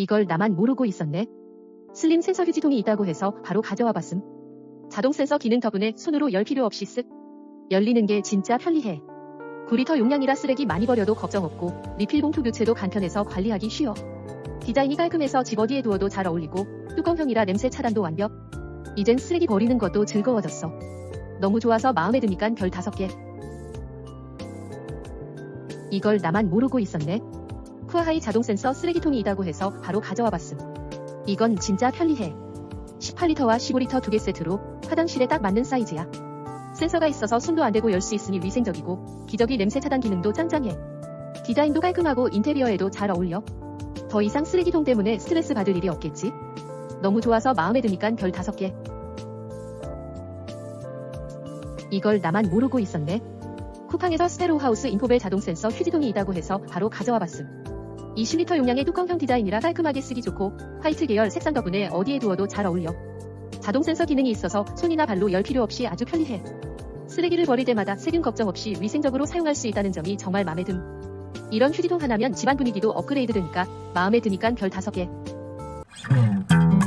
이걸 나만 모르고 있었네. 슬림 센서 휴지통이 있다고 해서 바로 가져와 봤음. 자동 센서 기능 덕분에 손으로 열 필요 없이 쓱 열리는 게 진짜 편리해. 9리터 용량이라 쓰레기 많이 버려도 걱정 없고 리필 봉투 교체도 간편해서 관리하기 쉬워. 디자인이 깔끔해서 집 어디에 두어도 잘 어울리고 뚜껑형이라 냄새 차단도 완벽. 이젠 쓰레기 버리는 것도 즐거워졌어. 너무 좋아서 마음에 드니깐 별 5개. 이걸 나만 모르고 있었네. 쿠아하이 자동 센서 쓰레기통이 있다고 해서 바로 가져와 봤음. 이건 진짜 편리해. 18리터와 15리터 두 개 세트로 화장실에 딱 맞는 사이즈야. 센서가 있어서 손도 안 대고 열 수 있으니 위생적이고 기저귀 냄새 차단 기능도 짱짱해. 디자인도 깔끔하고 인테리어에도 잘 어울려. 더 이상 쓰레기통 때문에 스트레스 받을 일이 없겠지? 너무 좋아서 마음에 드니깐 별 5개. 이걸 나만 모르고 있었네. 쿠팡에서 스테로우 하우스 인포벨 자동 센서 휴지통이 있다고 해서 바로 가져와 봤음. 20리터 용량의 뚜껑형 디자인이라 깔끔하게 쓰기 좋고 화이트 계열 색상 덕분에 어디에 두어도 잘 어울려. 자동 센서 기능이 있어서 손이나 발로 열 필요 없이 아주 편리해. 쓰레기를 버릴 때마다 세균 걱정 없이 위생적으로 사용할 수 있다는 점이 정말 마음에 듦. 이런 휴지통 하나면 집안 분위기도 업그레이드 되니까 마음에 드니깐 별 5개. 음.